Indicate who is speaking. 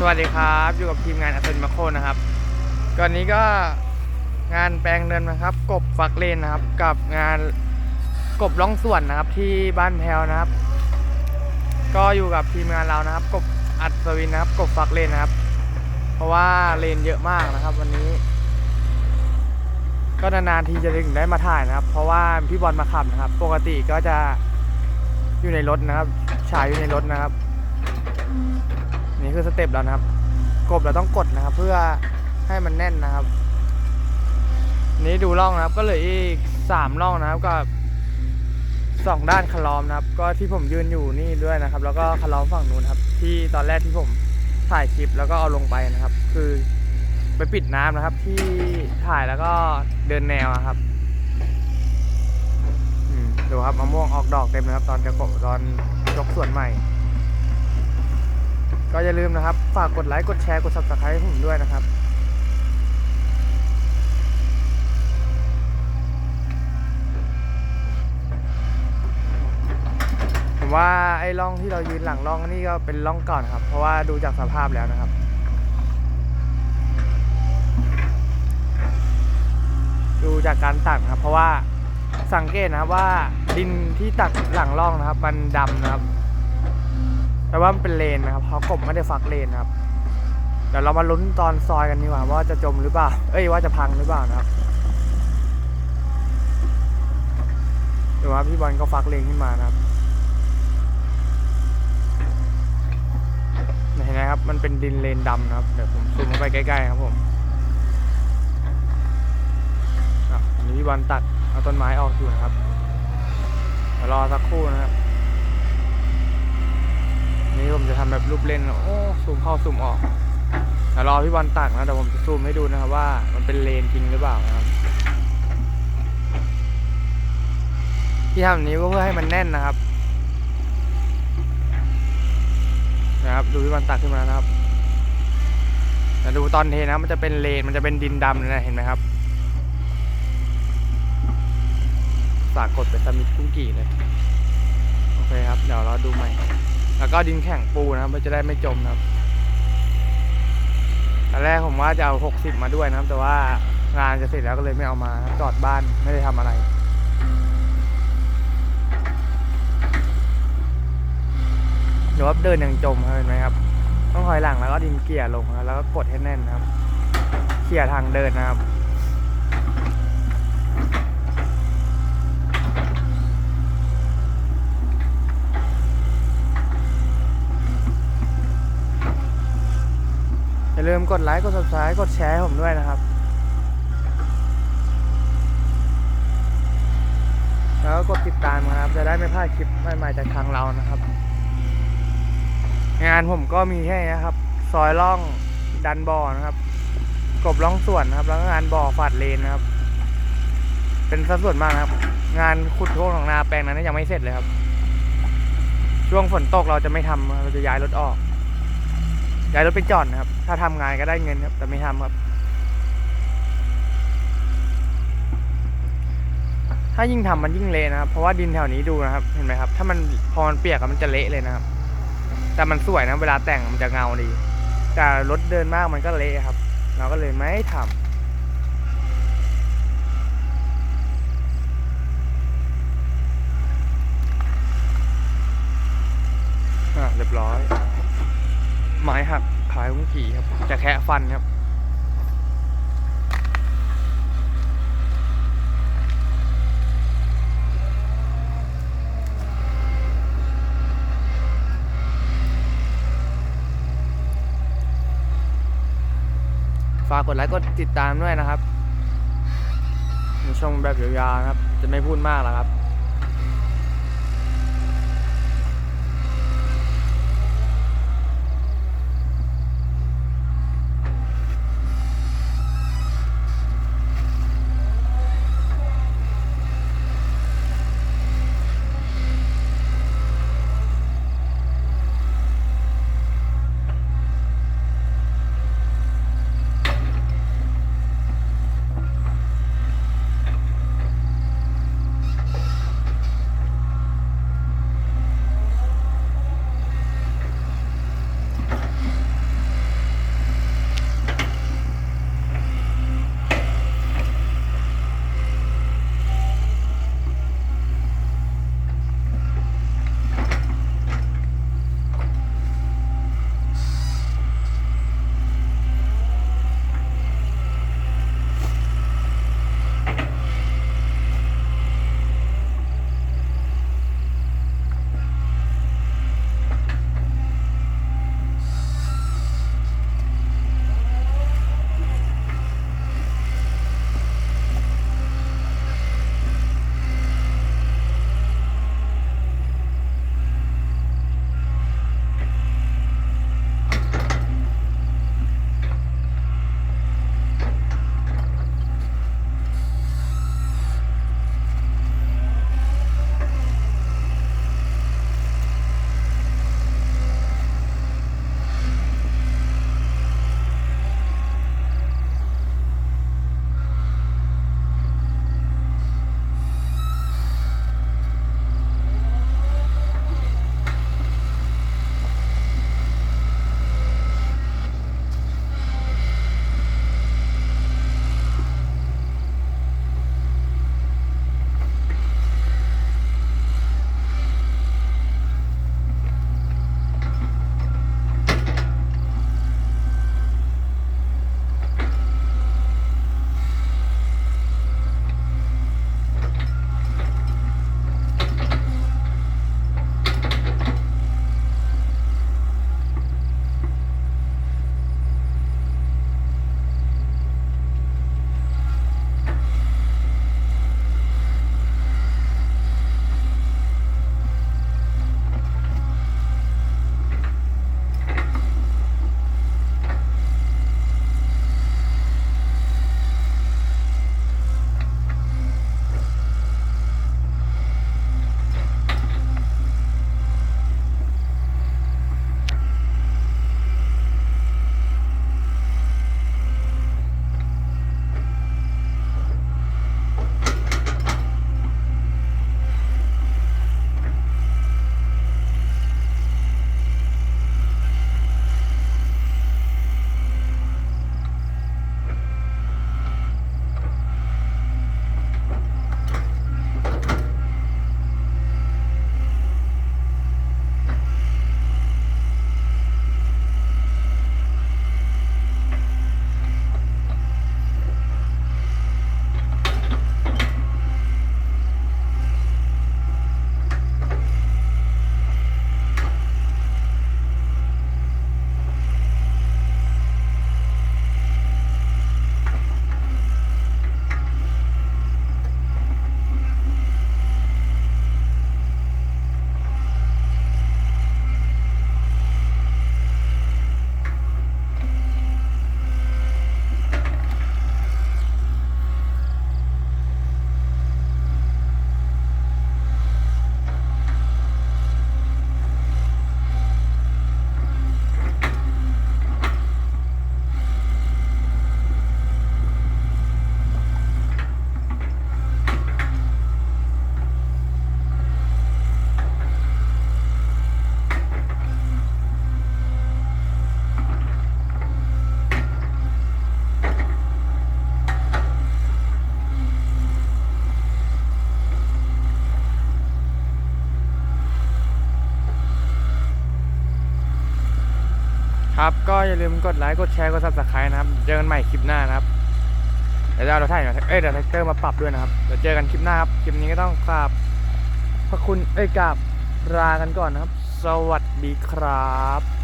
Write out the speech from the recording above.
Speaker 1: สวัสดีครับอยู่กับทีมงานอัศวินมาโคนะครับก่อนนี้ก็งานแปลงเดินนะครับ กบฝักเลนนะครับ กับงานกบล่องส่วนนะครับ ที่บ้านแพวนะครับ ก็อยู่กับทีมงานเรานะครับ กบอัศวินนะครับ กบฝักเลนนะครับ เพราะว่าเลนเยอะมากนะครับ วันนี้ ก็นานๆทีจะถึงได้มาถ่ายนะครับ เพราะว่าพี่บอลมาขับนะครับ ปกติก็จะอยู่ในรถนะครับฉายอยู่ในรถนะครับ คือสเต็ปแล้วนะครับ กบเราต้องกดนะครับ เพื่อให้มันแน่นนะครับ นี่ดูร่องนะครับ ก็เหลืออีกสามร่องนะครับกับสองด้านคลอมนะครับ ก็ที่ผมยืนอยู่นี่ด้วยนะครับ แล้วก็คลอมฝั่งนู้นครับ ที่ตอนแรกที่ผมถ่ายคลิปแล้วก็เอาลงไปนะครับ คือไปปิดน้ำนะครับ ที่ถ่ายแล้วก็เดินแนวอะครับดูครับมะม่วงออกดอกเต็มเลยครับ ตอนจะกบตอนยกส่วนใหม่ ก็อย่าลืมนะครับ ฝากกดไลค์กดแชร์กด subscribe ให้ผมด้วยนะครับผมว่าไอ้ร่องที่เรายืนหลังร่องนี่ก็เป็นร่องก่อนครับ เพราะว่าดูจากสภาพแล้วนะครับดูจากการตักนะครับ เพราะว่าสังเกตนะครับว่าดินที่ตักหลังร่องนะครับ มันดำนะครับ แต่ว่ามันเป็นเลนนะครับเพราะกบไม่ได้ฝักเลนนะครับ เดี๋ยวเรามาลุ้นตอนซอยกันดีกว่าว่าจะจมหรือเปล่า เอ้ยว่าจะพังหรือเปล่านะครับดูว่าพี่บอลก็ฟักเลนขึ้นมานะครับเห็นไหมครับ มันเป็นดินเลนดำนะครับ เดี๋ยวผมซูมเข้าไปใกล้ๆครับผมอะอันนี้พี่บอลตัดเอาต้นไม้ออกอยู่นะครับเดี๋ยวรอสักครู่นะครับ นี่ผมจะทำแบบรูปเล่น โอ้ซูมเข้าซูมออกเดี๋ยวรอพี่บอลตักนะเดี๋ยวผมจะซูมให้ดูนะครับว่ามันเป็นเลนจริงหรือเปล่านะครับที่ทำนี้ก็เพื่อให้มันแน่นนะครับ นะครับ ดูพี่บอลตักขึ้นมานะครับแต่ดูตอนเทนะมันจะเป็นเลนมันจะเป็นดินดำเลยนะเห็นไหมครับฝากกดไปสมิธกุ้งกี่เลย โอเคครับ เดี๋ยวเราดูใหม่ แล้วก็ดินแข็งปูนะครับมันจะได้ไม่จมนะครับตอนแรกผมว่าจะเอา 60 มาด้วยนะครับ แต่ว่างานจะเสร็จแล้วก็เลยไม่เอามาจอดบ้านไม่ได้ทำอะไรเดี๋ยวว่าเดินยังจมเห็นไหมครับ ต้องถอยหลังแล้วก็ดินเกี่ยลงแล้วก็กดให้แน่นนะครับเขี่ยทางเดินนะครับ กดไลค์ กด subscribe กดแชร์ให้ผมด้วยนะครับ แล้วก็กดติดตามนะครับ จะได้ไม่พลาดคลิปใหม่ๆจากทางเรานะครับ งานผมก็มีแค่นี้ครับ ซอยล่องดันบ่อนะครับ กบล่องส่วนนะครับ แล้วก็งานบ่อฝาดเลนนะครับ เป็นสัดส่วนมากนะครับ งานขุดโทษของนาแปลงนั้นยังไม่เสร็จเลยครับ ช่วงฝนตกเราจะไม่ทำเราจะย้ายรถออก ย้ายรถไปจอดนะครับ ถ้าทำงานก็ได้เงินครับ แต่ไม่ทำครับ ถ้ายิ่งทำมันยิ่งเละนะครับ เพราะว่าดินแถวนี้ดูนะครับ เห็นไหมครับ ถ้ามันพอมันเปียกมันจะเละเลยนะครับ แต่มันสวยนะ เวลาแต่งมันจะเงาดี แต่รถเดินมากมันก็เละครับ เราก็เลยไม่ทำอะเรียบร้อย ไม้หักขายกุ้งกี่ครับ จะแคะฟันครับ ฝากกดไลค์กดติดตามด้วยนะครับชมแบบยาวๆนะครับ จะไม่พูดมากแล้วครับ ก็อย่าลืมกดไลค์กดแชร์กดซับสไครต์นะครับ เจอกันใหม่คลิปหน้านะครับ เดี๋ยวเอาเราถ่ายเอ้ยเดี๋ยวแท็กเตอร์มาปรับด้วยนะครับเดี๋ยวเจอกันคลิปหน้าครับ คลิปนี้ก็ต้องกราบพระคุณเอ้ยกราบลากันก่อนนะครับ สวัสดีครับ